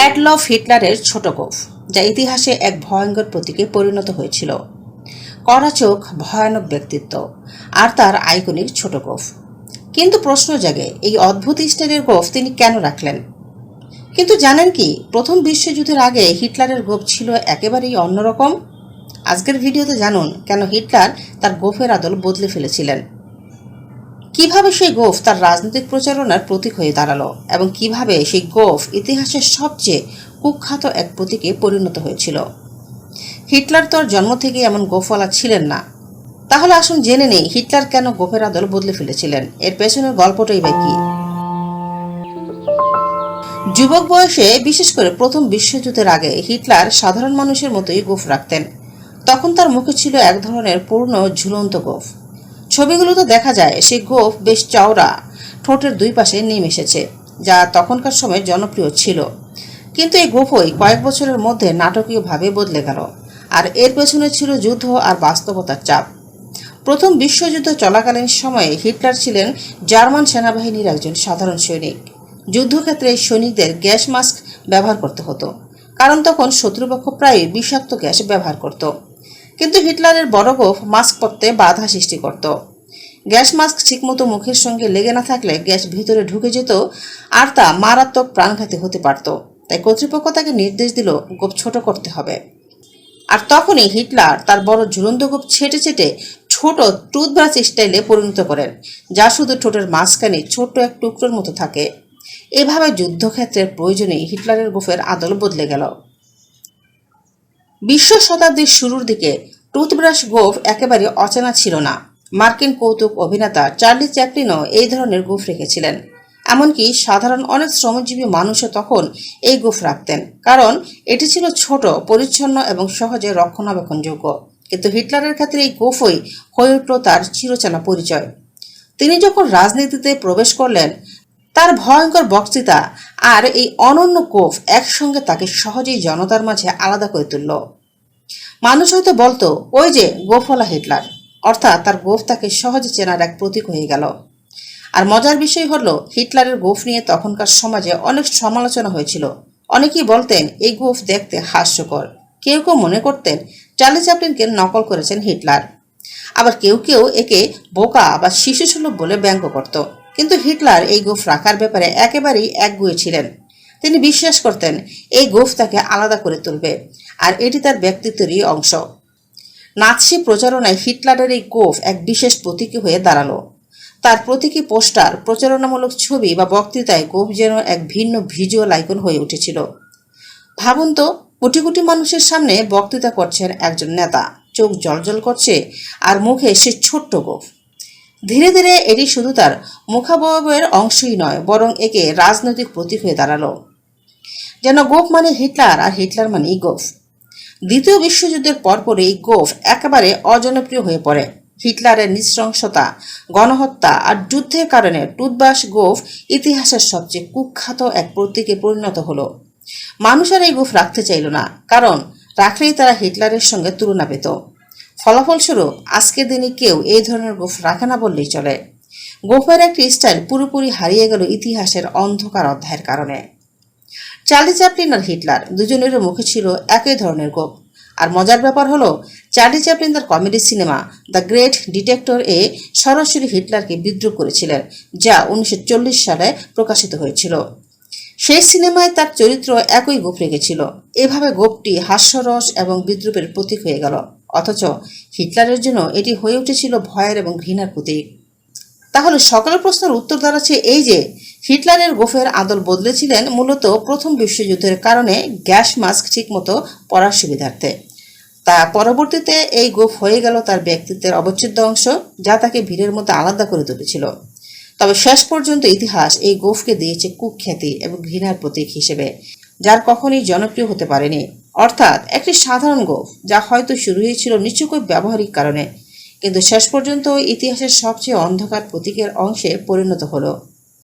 Adolf হিটলারের ছোট গোফ, যা ইতিহাসে এক ভয়ঙ্কর প্রতীকে পরিণত হয়েছিল। কড়া চোখ, ভয়ানক ব্যক্তিত্ব, আর তার আইকনিক ছোট গোফ। কিন্তু প্রশ্ন জাগে, এই অদ্ভুত স্টাইলের গোফ তিনি কেন রাখলেন? কিন্তু জানেন কি, প্রথম বিশ্বযুদ্ধের আগে হিটলারের গোফ ছিল একেবারেই অন্যরকম? আজকের ভিডিওতে জানুন কেন হিটলার তার গোফের আদল বদলে ফেলেছিলেন। কীভাবে সেই গোফ তার রাজনৈতিক প্রচারণার প্রতীক হয়ে দাঁড়াল এবং কীভাবে সেই গোফ ইতিহাসের সবচেয়ে কুখ্যাত এক প্রতীকে পরিণত হয়েছিল? হিটলার তো জন্ম থেকে এমন গোফওয়ালা ছিলেন না। তাহলে আসুন জেনে নেই হিটলার কেন গোফের আদল বদলে ফেলেছিলেন। এর পেছনের গল্পটাই বা কি? যুবক বয়সে, বিশেষ করে প্রথম বিশ্বযুদ্ধের আগে, হিটলার সাধারণ মানুষের মতোই গোফ রাখতেন। তখন তার মুখে ছিল এক ধরনের পূর্ণ ঝুলন্ত গোফ। ছবিগুলোতে দেখা যায় সেই গোফ বেশ চওড়া, ঠোঁটের দুই পাশে নেমে এসেছে, যা তখনকার সময় জনপ্রিয় ছিল। কিন্তু এই গোফই কয়েক বছরের মধ্যে নাটকীয়ভাবে বদলে গেল, আর এর পেছনে ছিল যুদ্ধ আর বাস্তবতার চাপ। প্রথম বিশ্বযুদ্ধ চলাকালীন সময়ে হিটলার ছিলেন জার্মান সেনাবাহিনীর একজন সাধারণ সৈনিক। যুদ্ধক্ষেত্রে সৈনিকদের গ্যাস মাস্ক ব্যবহার করতে হতো, কারণ তখন শত্রুপক্ষ প্রায় বিষাক্ত গ্যাস ব্যবহার করত। কিন্তু হিটলারের বড় গোফ মাস্ক পরতে বাধা সৃষ্টি করত। গ্যাস মাস্ক ঠিকমতো মুখের সঙ্গে লেগে না থাকলে গ্যাস ভিতরে ঢুকে যেত আর তা মারাত্মক প্রাণঘাতী হতে পারত। তাই কর্তৃপক্ষ তাকে নির্দেশ দিল, গোপ ছোট করতে হবে। আর তখনই হিটলার তার বড় ঝুলন্ত গোপ ছেটে ছেটে ছোট টুথব্রাশ স্টাইলে পরিণত করেন, যা শুধু ঠোঁটের মাঝখানে ছোট্ট এক টুকরোর মতো থাকে। এভাবে যুদ্ধক্ষেত্রের প্রয়োজনে হিটলারের গোফের আদল বদলে গেল। বিশ্ব শতাব্দীর শুরুর দিকে টুথব্রাশ গোফ একেবারে অচেনা ছিল না। মার্কিন কৌতুক অভিনেতা চার্লি চ্যাপলিনও এই ধরনের গোফ রেখেছিলেন। এমনকি সাধারণ অনেক শ্রমজীবী মানুষও তখন এই গোফ রাখতেন, কারণ এটি ছিল ছোট, পরিচ্ছন্ন এবং সহজে রক্ষণাবেক্ষণযোগ্য। কিন্তু হিটলারের ক্ষেত্রে এই গোফই হয়ে উঠল তার চিরচেনা পরিচয়। তিনি যখন রাজনীতিতে প্রবেশ করলেন তার ভয়ঙ্কর বক্তৃতা আর এই অনন্য গোফ একসঙ্গে তাকে সহজেই জনতার মাঝে আলাদা করে তুলল। মানুষ হয়তো বলতো, ওই যে গোফওয়ালা হিটলার। অর্থাৎ তার গোফ তাকে সহজে চেনার এক প্রতীক হয়ে গেল। আর মজার বিষয় হলো, হিটলারের গোফ নিয়ে তখনকার সমাজে অনেক সমালোচনা হয়েছিল। অনেকেই বলতেন, এই গোফ দেখতে হাস্যকর। কেউ কেউ মনে করতেন, চার্লি চ্যাপলিনকে নকল করেছেন হিটলার। আবার কেউ কেউ একে বোকা বা শিশুসুলভ বলে ব্যঙ্গ করত। কিন্তু হিটলার এই গোফ রাখার ব্যাপারে একেবারেই একগুয়ে ছিলেন। তিনি বিশ্বাস করতেন, এই গোফ তাকে আলাদা করে তুলবে, আর এটি তার ব্যক্তিত্বেরই অংশ। নাৎসি প্রচারণায় হিটলারের এই গোফ এক বিশেষ প্রতীকী হয়ে দাঁড়াল। তার প্রতীকী পোস্টার, প্রচারণামূলক ছবি বা বক্তৃতায় গোফ যেন এক ভিন্ন ভিজুয়াল আইকন হয়ে উঠেছিল। ভাবুন তো, কোটি কোটি মানুষের সামনে বক্তৃতা করছেন একজন নেতা। চোখ জলজল করছে, আর মুখে সে ছোট্ট গোফ। ধীরে ধীরে এটি শুধু তার মুখাবয়বের অংশই নয়, বরং একে রাজনৈতিক প্রতীক হয়ে দাঁড়াল। যেন গোফ মানে হিটলার আর হিটলার মানে গোফ। দ্বিতীয় বিশ্বযুদ্ধের পরপর এই গোফ একেবারে অজনপ্রিয় হয়ে পড়ে। হিটলারের নৃশংসতা, গণহত্যা আর যুদ্ধের কারণে টুথবাস গোফ ইতিহাসের সবচেয়ে কুখ্যাত এক প্রতীকে পরিণত হলো। মানুষ আর এই গোফ রাখতে চাইল না, কারণ রাখলেই তারা হিটলারের সঙ্গে তুলনা পেত। ফলাফলস্বরূপ আজকের দিনে কেউ এই ধরনের গোফ রাখে না বললেই চলে। গোফের একটি স্টাইল পুরোপুরি হারিয়ে গেল ইতিহাসের অন্ধকার অধ্যায়ের কারণে। চার্লি চ্যাপলিন আর হিটলার দুজনেরও মুখে ছিল একই ধরনের গোপ আর মজার ব্যাপার হলো, চার্লি চ্যাপলিন তার comedy cinema the great dictator এ সরাসরি হিটলারকে বিদ্রুপ করেছিলেন, যা উনিশশো চল্লিশ সালে প্রকাশিত হয়েছিল। সেই সিনেমায় তার চরিত্র একই গোপ রেখেছিল। এভাবে গোপটি হাস্যরস এবং বিদ্রুপের প্রতীক হয়ে গেল। অথচ হিটলারের জন্য এটি হয়ে উঠেছিল ভয়ের এবং ঘৃণার প্রতীক। তাহলে সকলের প্রশ্নের উত্তর দাঁড়াচ্ছে এই যে, হিটলারের গোফের আদল বদলেছিলেন মূলত প্রথম বিশ্বযুদ্ধের কারণে গ্যাস মাস্ক ঠিকমতো পরার সুবিধার্থে। তা পরবর্তীতে এই গোফ হয়ে গেল তার ব্যক্তিত্বের অবচ্ছেদ্য অংশ, যা তাকে ভিড়ের মধ্যে আলাদা করে তুলেছিল। তবে শেষ পর্যন্ত ইতিহাস এই গোফকে দিয়েছে কুখ্যাতি এবং ঘৃণার প্রতীক হিসেবে, যার কখনোই জনপ্রিয় হতে পারেনি। অর্থাৎ একটি সাধারণ গোফ, যা হয়তো শুরু হয়েছিল নিশ্চয়ই ব্যবহারিক কারণে, কিন্তু শেষ পর্যন্ত ইতিহাসের সবচেয়ে অন্ধকার প্রতীকের অংশে পরিণত হলো।